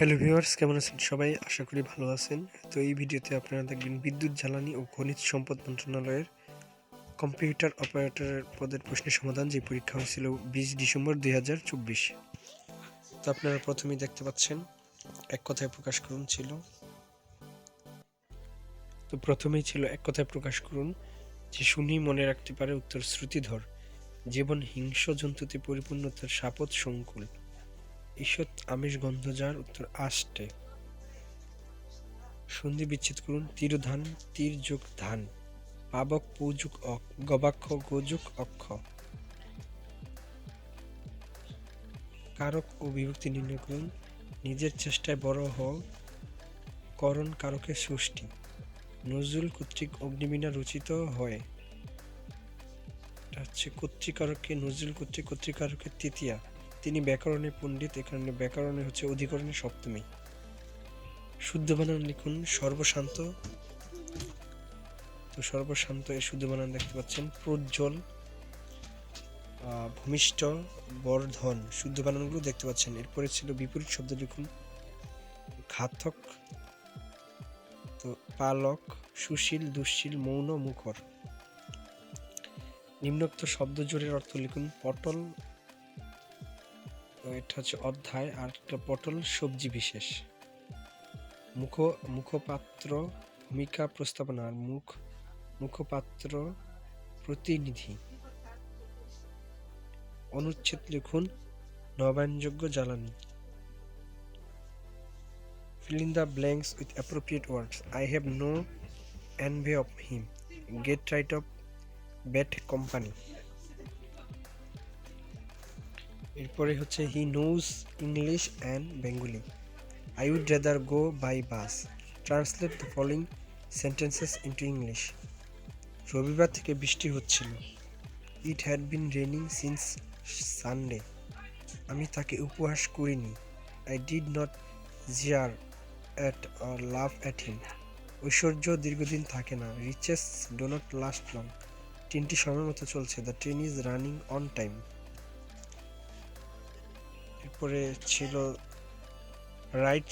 Hello viewers কেমন আছেন সবাই? আশা করি ভালো আছেন। তো এই ভিডিওতে আপনারা দেখবেন বিদ্যুৎ জ্বালানি ও খনিজ সম্পদ মন্ত্রণালয়ের কম্পিউটার অপারেটরের পদের প্রশ্নের সমাধান যে পরীক্ষা হয়েছিল বিশ ডিসেম্বর দুই হাজার চব্বিশ। তো আপনারা প্রথমেই দেখতে পাচ্ছেন, এক কথায় প্রকাশ করুন ছিল। তো প্রথমেই ছিল এক কথায় প্রকাশ করুন যে শুনি মনে রাখতে পারে উত্তর শ্রুতিধর, জীবন হিংস্র জন্তুতে পরিপূর্ণ তার সাপত সংকুল। ঈষৎ আমিষ গন্ধ যার উত্তর আষ্টে। সন্ধি বিচ্ছেদ করুন তীরধান তীর যোগ ধান। পাবক পৌযুক অক গবাক্ষ গোযুক অক্ষ। কারক ও বিভক্তি নির্ণয় করুন, নিজের চেষ্টায় বড় হও, করণ কারকের ষষ্ঠী নজরুল কর্তৃক অগ্নিবীণা রচিত হয় হচ্ছে কর্তৃকারকে নজরুল কর্তৃক কর্তৃকারকের তৃতীয়া। তিনি ব্যাকরণে পণ্ডিত, এখানে ব্যাকরণে হচ্ছে অধিকরণের সপ্তমী। শুদ্ধ বানান লিখুন, সর্বশান্ত। তো সর্বশান্ত এই শুদ্ধ বানান দেখতে পাচ্ছেন, প্রজ্জ্বল ভূমিষ্ঠ, বর্ধন। শুদ্ধ বানানগুলো দেখতে পাচ্ছেন, এরপরে ছিল বিপরীত শব্দ লিখুন, ঘাতক। তো পালক, সুশীল দুশ্শীল মৌন, মুখর। নিম্নোক্ত শব্দ জোরের অর্থ লিখুন, পটল এটা হচ্ছে অধ্যায় আর একটা পটল সবজি বিশেষ। মুখ, মুখপাত্র, ভূমিকা প্রস্তাবনা আর মুখ, মুখপাত্র প্রতিনিধি। অনুচ্ছেদ লিখুন, নবায়নযোগ্য জ্বালানি। Fill in the blanks with appropriate words. I have no envy of him. Get right of bad company. এরপরে হচ্ছে he knows English and Bengali I would rather go by bus translate the following sentences into English রবিবার থেকে বৃষ্টি হচ্ছিল। It had been raining since Sunday আমি তাকে উপহাস করিনি। I did not jeer at or laugh at him ঐশ্বর্য দীর্ঘদিন থাকে না। Riches do not last long ট্রেনটি সময় মতো চলছে। The train is running on time এরপরে ছিল write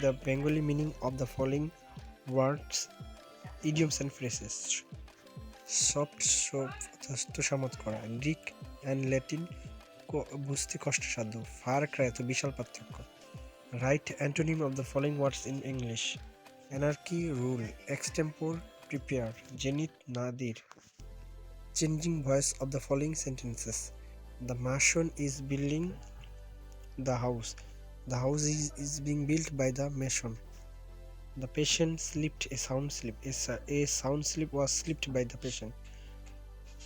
the Bengali meaning of the following words, idioms and phrases. Soft soap সামত করা। গ্রিক অ্যান্ড ল্যাটিন বুঝতে কষ্টসাধ্য। ফার ক্রায় তো বিশাল পার্থক্য। Right antonym of the following words in English. Anarchy rule. Extempore prepare. Zenith nadir. Changing voice of the following sentences. The mason is building the house. The house is, is being built by the mason. The patient slept a sound sleep. A, a sound sleep was slept by the patient.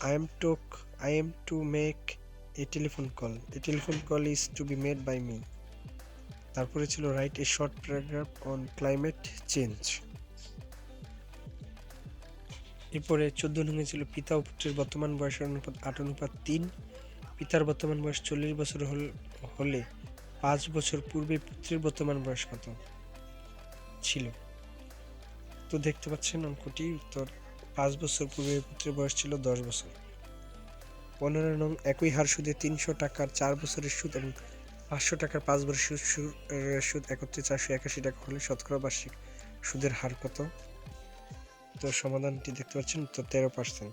I am to I am to make a telephone call. A telephone call is to be made by me. তারপরে ছিল write a short paragraph on climate change এরপরে চোদ্দ নঙ্গে ছিল পিতা ও পুত্রের বর্তমান বয়সের অনুপাত আট অনুপাত তিন পিতার বর্তমান বয়স চল্লিশ বছর হলে পাঁচ বছর পূর্বে পুত্রের বর্তমান বয়স কত? ছিল। তো দেখতে পাচ্ছেন অঙ্কটি, উত্তর, পাঁচ বছর পূর্বে পুত্রের বয়স ছিল দশ বছর। পনেরো নং একই হার সুদে তিনশো টাকার চার বছরের সুদ এবং পাঁচশো টাকার পাঁচ বছরের সুদ সুদ একত্রে চারশো একাশি টাকা হলে শতকরা বার্ষিক সুদের হার কত? তো সমাধানটি দেখতে পাচ্ছেন উত্তর তেরো পার্সেন্ট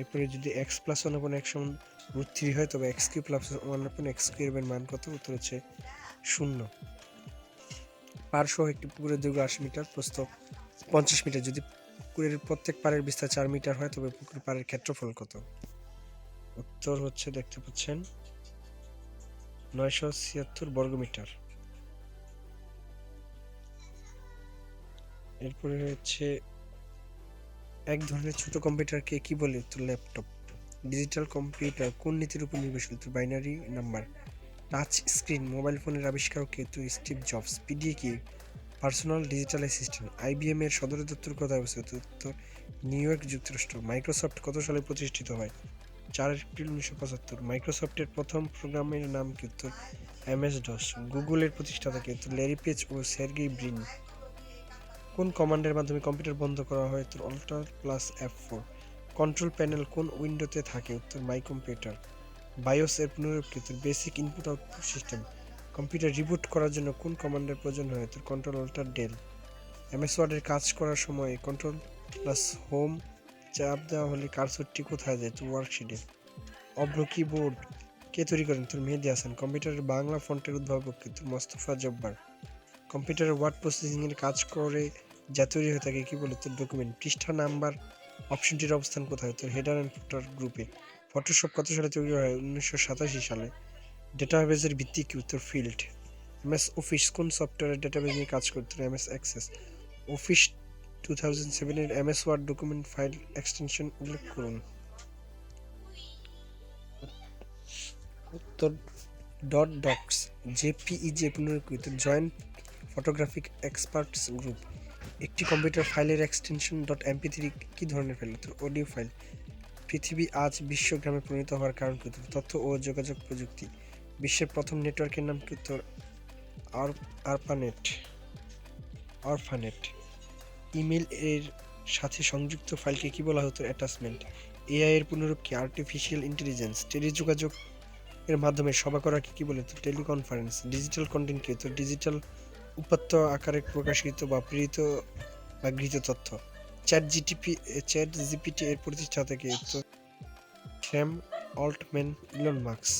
এরপরে যদি x plus one upon x সমান রুট থ্রি হয়, তবে x cube plus one upon x cube এর মান কত? উত্তর হচ্ছে শূন্য। পার্শ্ব একটি পুকুরের দৈর্ঘ্য আশি মিটার, প্রস্থ পঞ্চাশ মিটার। যদি পুকুরের প্রত্যেক পাড়ের বিস্তার চার মিটার হয়, তবে পুকুর পাড়ের ক্ষেত্রফল কত? উত্তর হচ্ছে, দেখতে পাচ্ছেন, নয়শো ছিয়াত্তর বর্গমিটার এরপরে হচ্ছে এক ধরনের ছোট কম্পিউটারকে কি বলে? উত্তর ল্যাপটপ। ডিজিটাল কম্পিউটার কোন নীতির উপর নির্ভরশীল? তো binary number. Touch screen, mobile ফোনের আবিষ্কারক তো স্টিভ জবস, পিডিএ কি? Personal digital assistant. আইবিএম এর সদর দপ্তর কোথায় অবস্থিত? উত্তর, নিউ ইয়র্ক যুক্তরাষ্ট্র। মাইক্রোসফট কত সালে প্রতিষ্ঠিত হয়? চার এপ্রিল উনিশশো পঁচাত্তর। মাইক্রোসফটের প্রথম প্রোগ্রামের নাম কি? উত্তর এমএস ডস গুগলের প্রতিষ্ঠাতা কে? ল্যারি পেজ ও সের্গেই ব্রিন। কোন কমান্ডের মাধ্যমে কম্পিউটার বন্ধ করা হয়? উত্তর, alt plus F four. Control panel কোন উইন্ডোতে থাকে? উত্তর মাই কম্পিউটার বায়োস এর পুনরুক্তি basic input output system. Computer reboot করার জন্য কোন কমান্ডের প্রয়োজন হয়? তোর কন্ট্রোল, অল্টার, ডেল। এমএস ওয়ার্ডের কাজ করার সময় কন্ট্রোল প্লাস হোম চাপ দেওয়া হলে কার্সরটি কোথায় যায়? তোর ওয়ার্কশিটে। অব্র কিবোর্ড কে তৈরি করেন? তোর মেহেদি হাসান। কম্পিউটারের বাংলা ফন্টের উদ্ভাবক কিন্তু মোস্তফা জব্বার। কম্পিউটারের ওয়ার্ড প্রসেসিং এর কাজ করে যা তৈরি হয়ে থাকে, কী বলে, তোর ডকুমেন্ট পৃষ্ঠা নাম্বার, অপশনটির অবস্থান কোথায়? তোর হেডার অ্যান্ড ফুটার গ্রুপে ফটোশপ কত সালে তৈরি হয়? উনিশশো সাতাশি সালে। ডেটাবেজের ভিত্তি কি? উত্তর ফিল্ড এমএস অফিস কোন সফটওয়্যারের ডেটাবেজ নিয়ে কাজ করতো MS Access Office two thousand সেভেনের MS Word document file extension উল্লেখ করুন। উত্তর ডট ডক্স জেপিইজে পুনরুক্ত জয়েন্ট ফটোগ্রাফিক এক্সপার্টস গ্রুপ একটি কম্পিউটার ফাইলের এক্সটেনশন ডট এমপি থ্রি কী ধরনের ফাইল অডিও ফাইল পৃথিবী আজ বিশ্বগ্রামে পরিণত হওয়ার কারণ কি? তথ্য ও যোগাযোগ প্রযুক্তি। বিশ্বের প্রথম নেটওয়ার্কের নাম কি? উত্তর, আর- আরপানেট অরফানেট ইমেল এর সাথে সংযুক্ত ফাইলকে কি বলা হতো অ্যাটাচমেন্ট এআই এর পুনরূপ কি? আর্টিফিশিয়াল ইন্টেলিজেন্স টেলিযোগাযোগ এর মাধ্যমে সভা করাকে কি বলে? তো টেলিকনফারেন্স ডিজিটাল কন্টেন্ট কি? তো ডিজিটাল উপাত্ত আকারে প্রকাশিত বা প্রেরিত বা গৃহীত তথ্য। চ্যাট জিটিপি, চ্যাট জিপিটি এর প্রতিষ্ঠাতা কে স্যাম অল্টম্যান, ইলন মার্কস